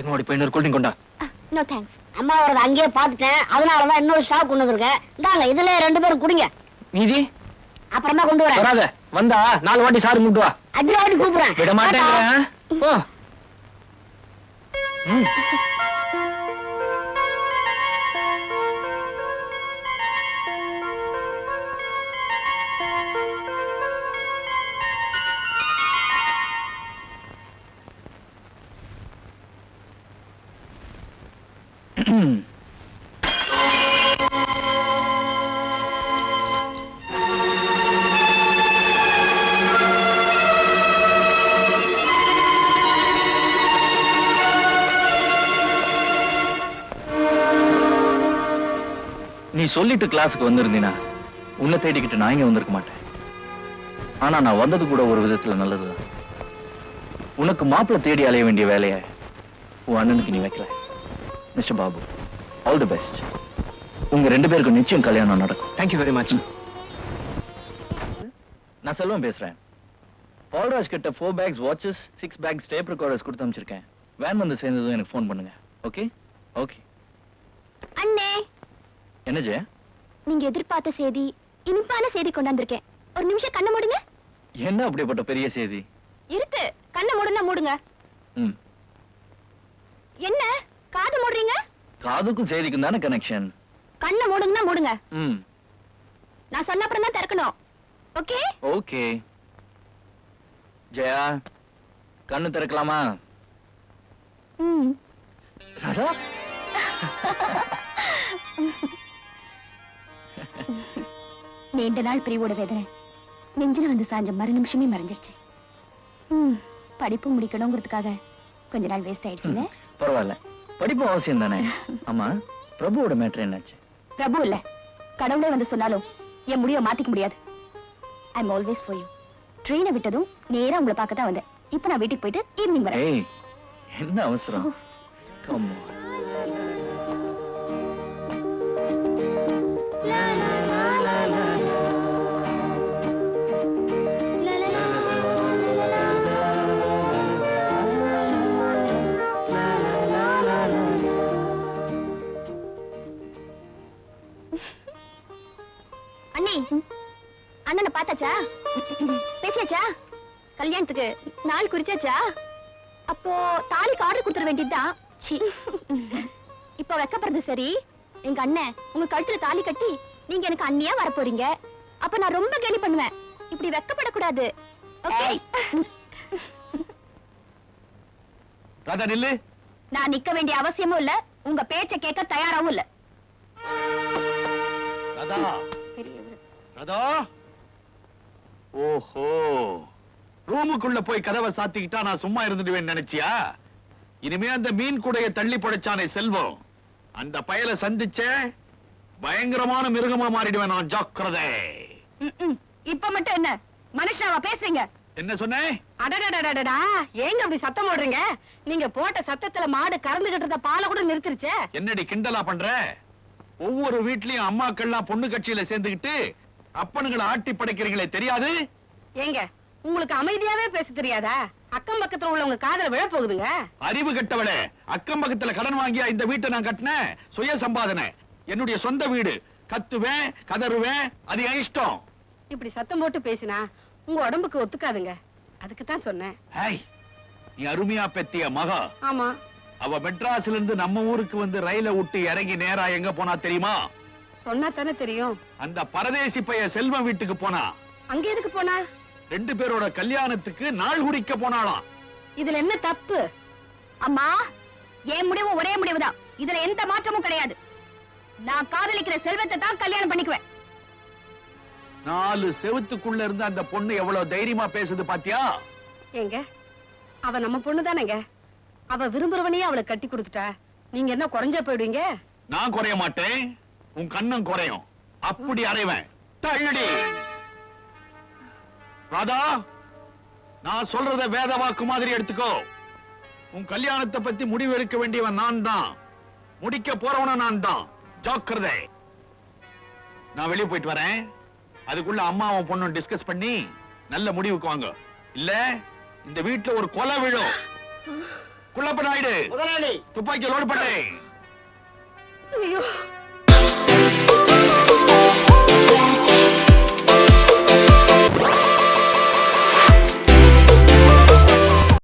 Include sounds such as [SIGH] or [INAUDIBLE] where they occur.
வேகமா ஓடி போய் இன்னொரு கூல்ட்ரிங்க் கொண்டா நோ தேங்க்ஸ் அம்மா வரத அங்கேயே பார்த்துட்டேன். அதனாலதான் இன்னொரு ஸ்டாக் கொண்டு வந்திருக்கேன். இந்தாங்க இதுல ரெண்டு பேரும் குடிங்க. மீதி? அப்புறமா கொண்டு வரேன். வராத. வந்தா நாலு வாட்டி சாரு முட்டு வா. அடி வாட்டி கூப்பிடுறேன். விட மாட்டேங்கிறேன் போ. [CLEARS THROAT] நீ சொல்லிட்டு கிளாஸுக்கு வந்திருந்தீனா உன்னை தேடிக்கிட்டு நான் இங்க வந்திருக்க மாட்டேன். ஆனா நான் வந்தது கூட ஒரு விதத்துல நல்லதுதான். உனக்கு மாப்பிள்ளை தேடி அலைய வேண்டிய வேலையை உன் அண்ணனுக்கு நீ வைக்கல. Mister Babu all the best உங்க ரெண்டு பேருக்கும் நிச்சயம் கல்யாணம் நடக்கும். தேங்க்யூ வெரி மச் நான் செல்வம் பேசுறேன். பால்ராஜ் கிட்ட four packs watches six packs tape recorders கொடுத்து அனுப்பிச்சிருக்கேன். வேன் வந்து சேர்ந்ததும் எனக்கு ஃபோன் பண்ணுங்க. ஓகே ஓகே அண்ணே. என்ன ஜெய? நீங்க எதிர்பார்த்த செய்தி இனிப்பான செய்தி கொண்டாந்துருக்கேன். ஒரு நிமிஷம் கண்ணை மூடுங்க. என்ன அப்படிப்பட்ட பெரிய செய்தி? இருக்கு. கண்ணை மூடுனா மூடுங்க. ம். என்ன? காது மூடுறீங்க? காதுக்கும் செய்திக்கும் தானே கனெக்ஷன் கண்ணை மூடுங்கன்னா மூடுங்க. ம். நான் சொன்ன அப்புறம் தான் திறக்கணும். ஓகே? ஓகே. ஜெயா கண்ணு திறக்கலாமா? ம். நீண்ட நாள் பிரிவோட வேதனை. நெஞ்சில வந்து சாஞ்ச மறு நிமிஷமே மறைஞ்சிருச்சு. படிப்பு முடிக்கணுங்கிறதுக்காக கொஞ்ச நாள் வேஸ்ட் ஆயிடுச்சுல்ல பரவாயில்ல. படிப்பு அவசியம் தானே? ஆமா பிரபுவோட மேட்ரு என்னாச்சு? பிரபு இல்ல. கடவுளே வந்து சொன்னாலும் என் முடிவை மாத்திக்க முடியாது. I am always for you ட்ரெயினை விட்டதும் நேரா உங்களை பார்க்க தான் வந்தேன். இப்போ நான் வீட்டுக்கு போயிட்டு ஈவினிங் வரேன். என்ன அவசரம்? Come on. அண்ணனை பார்த்தாச்சா? பேசியாச்சா? கல்யாணத்துக்கு நாள் குறிச்சாச்சா? அப்போ தாலிக்கு ஆர்டர் கொடுத்துட வேண்டியதுதான். இப்போ வெக்கப்படுறது சரி. எங்க அண்ணன் உங்க கழுத்துல தாலி கட்டி நீங்க எனக்கு அண்ணியா வர போறீங்க அப்ப நான் ரொம்ப கேலி பண்ணுவேன். இப்படி வெக்கப்படக்கூடாது. ராதா நில்லு. நான் நிக்க வேண்டிய அவசியமும் இல்ல. உங்க பேச்ச கேட்க தயாராவும் இல்ல. ராதா. ராதா ஓஹோ. ரூமுக்குள்ள போய் கதவை சாத்திக்கிட்டா நான் சும்மா இருந்துடுவேன் நினைச்சியா? இனிமே அந்த மீன் கூடைய தள்ளி படைச்சானே செல்வம். அந்த பயலை சந்திச்ச பயங்கரமான மிருகமா மாறிடுவேன் நான் ஜாக்கிரதை. இப்ப மட்டும் என்ன? மனுஷனாவா? பேசுறீங்க. என்ன சொன்னேன் அடடடடடடா. ஏங்க அப்படி சத்தம் போடுறீங்க? நீங்க போட்ட சத்தத்துல மாடு கறந்துகிட்டு இருந்த பாலை கூட நிறுத்திருச்சே. என்னடி கிண்டலா பண்ற? ஒவ்வொரு வீட்லயும் அம்மாக்கள்லாம் பொண்ணு கட்சியில சேர்ந்துக்கிட்டு அப்பனுங்களை ஆட்டி படைக்கிறீங்களே தெரியாது? ஏங்க உங்களுக்கு அமைதியாவே பேச தெரியாதா? அக்கம் பக்கத்துல உள்ளவங்க காதல விழ போகுதுங்க அறிவு கெட்டவளே அக்கம் பக்கத்துல கடன் வாங்கியா இந்த வீட்டை நான் கட்டினேன் சுய சம்பாதனை. என்னுடைய சொந்த வீடு. கத்துவேன் கதறுவேன் அது என் இஷ்டம். இப்படி சத்தம் போட்டு பேசினா உங்க உடம்புக்கு ஒத்துக்காதுங்க. அதுக்கு தான் சொன்னேன். ஹேய் நீ அருமையா பெத்திய மகா. ஆமா. அவ மெட்ராஸ்ல இருந்து நம்ம ஊருக்கு வந்து ரயில விட்டு இறங்கி நேரா எங்க போனா தெரியுமா? சொன்னா தானே தெரியும். அந்த பரதேசி பைய செல்வம் வீட்டுக்கு போனா. அங்க எதுக்கு போனா? ரெண்டு பேரோட கல்யாணத்துக்கு நாள் குறிக்க போனாளாம் இதுல என்ன தப்பு? அம்மா என் முடிவு ஒரே முடிவுதான். இதுல எந்த மாற்றமும் கிடையாது. நான் காதலிக்கிற செல்வத்தை தான் கல்யாணம் பண்ணிக்குவேன். நாலு செவுத்துக்குள்ள இருந்து அந்த பொண்ணு எவ்வளவு தைரியமா பேசுது பாத்தியா? ஏங்க அவ நம்ம பொண்ணு தானேங்க அவ விரும்புறவனையே அவளை கட்டி கொடுத்துட்டா. நீங்க என்ன குறைஞ்ச போயிடுவீங்க? நான் குறைய மாட்டேன். உன் கண்ணம் குறையும். அப்படி அறைவேன் தள்ளுடி. ராதா நான் சொல்றத வேத வாக்கு மாதிரி எடுத்துக்கோ. உன் கல்யாணத்தை பத்தி முடிவு எடுக்க வேண்டியவன் நான் தான் முடிக்க போறவனும் நான் தான் ஜாக்கிரதை. நான் வெளியே போயிட்டு வரேன். அதுக்குள்ள அம்மாவும் பொண்ணும் டிஸ்கஸ் பண்ணி நல்ல முடிவுக்கு வாங்க. இல்ல இந்த வீட்டுல ஒரு கொலை விழும். குள்ளப்ப நாயுடு துப்பாக்கி லோடு பண்ணு. ஐயோ